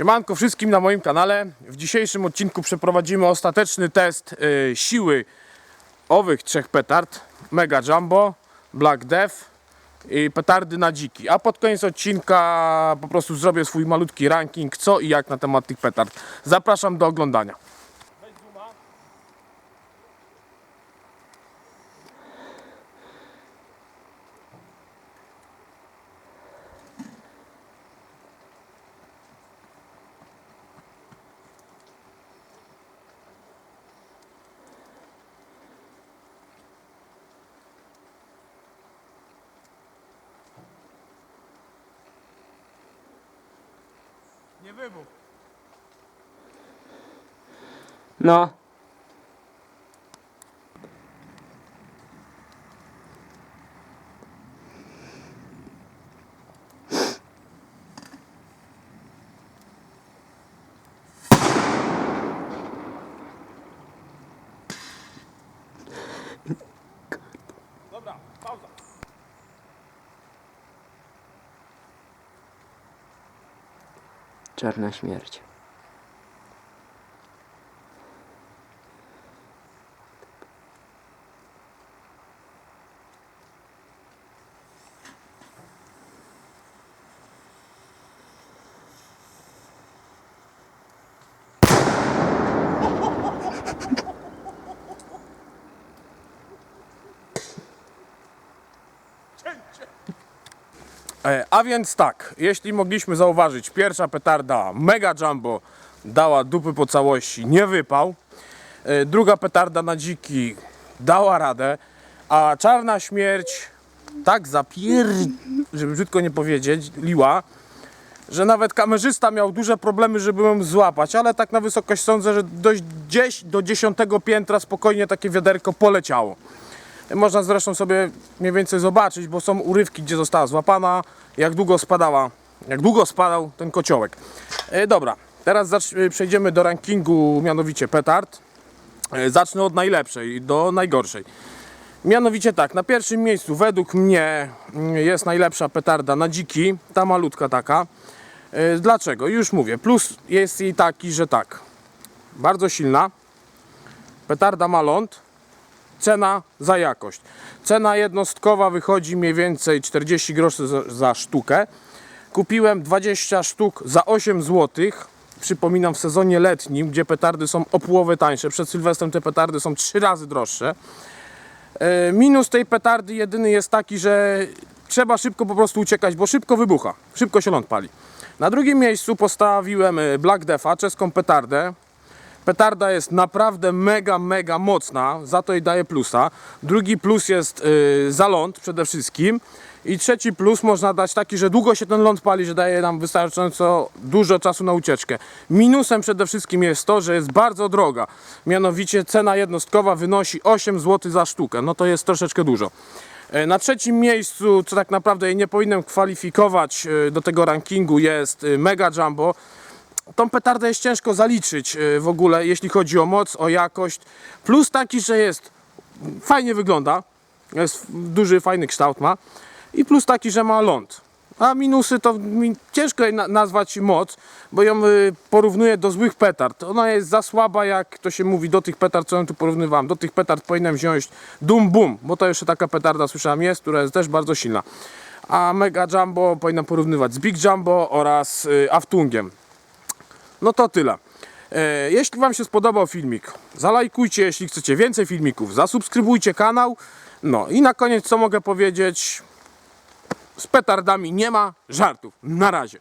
Siemanko wszystkim na moim kanale. W dzisiejszym odcinku przeprowadzimy ostateczny test y, siły owych trzech petard. Mega Jumbo, Black Death i petardy na dziki. A pod koniec odcinka po prostu zrobię swój malutki ranking co i jak na temat tych petard. Zapraszam do oglądania. Wybuch. No. Czarna śmierć. A więc tak, jeśli mogliśmy zauważyć, pierwsza petarda Mega Jumbo dała dupy po całości, nie wypał. E, Druga petarda na dziki dała radę, a czarna śmierć tak zapier... żeby brzydko nie powiedzieć, liła, że nawet kamerzysta miał duże problemy, żeby ją złapać, ale tak na wysokość sądzę, że dość gdzieś do dziesiątego piętra spokojnie takie wiaderko poleciało. Można zresztą sobie mniej więcej zobaczyć, bo są urywki, gdzie została złapana, jak długo spadała, jak długo spadał ten kociołek. E, dobra, teraz e, przejdziemy do rankingu, mianowicie petard. E, zacznę od najlepszej do najgorszej. Mianowicie tak, na pierwszym miejscu według mnie mm, jest najlepsza petarda na dziki, ta malutka taka. Dlaczego? Już mówię. Plus jest jej taki, że tak, bardzo silna. Petarda ma ląd, cena za jakość. Cena jednostkowa wychodzi mniej więcej 40 groszy za, za sztukę. Kupiłem 20 sztuk za 8 zł. Przypominam w sezonie letnim, gdzie petardy są o połowę tańsze. Przed Sylwestrem te petardy są 3 razy droższe. E, Minus tej petardy jedyny jest taki, że trzeba szybko po prostu uciekać, bo szybko wybucha, szybko się ląd pali. Na drugim miejscu postawiłem e, Black Defa, czeską petardę. Petarda jest naprawdę mega, mega mocna, za to jej daję plusa. Drugi plus jest yy, za ląd przede wszystkim. I trzeci plus można dać taki, że długo się ten ląd pali, że daje nam wystarczająco dużo czasu na ucieczkę. Minusem przede wszystkim jest to, że jest bardzo droga. Mianowicie cena jednostkowa wynosi 8 zł za sztukę. No to jest troszeczkę dużo. E, Na trzecim miejscu, co tak naprawdę nie powinienem kwalifikować e, do tego rankingu, jest e, Mega Jumbo tą petardę jest ciężko zaliczyć y, w ogóle, jeśli chodzi o moc, o jakość. Plus taki, że jest fajnie wygląda, jest duży, fajny kształt ma. I plus taki, że ma ląd. A minusy to mi ciężko jej na- nazwać moc, bo ją y, porównuję do złych petard. Ona jest za słaba, jak to się mówi, do tych petard, co ją tu porównywałem. Do tych petard powinienem wziąć Doom Boom, bo to jeszcze taka petarda, słyszałem, jest, która jest też bardzo silna. A Mega Jumbo powinnam porównywać z Big Jumbo oraz y, Aftungiem. No to tyle. E, Jeśli Wam się spodobał filmik, zalajkujcie, jeśli chcecie więcej filmików, zasubskrybujcie kanał. No i na koniec co mogę powiedzieć? Z petardami nie ma żartów. Na razie.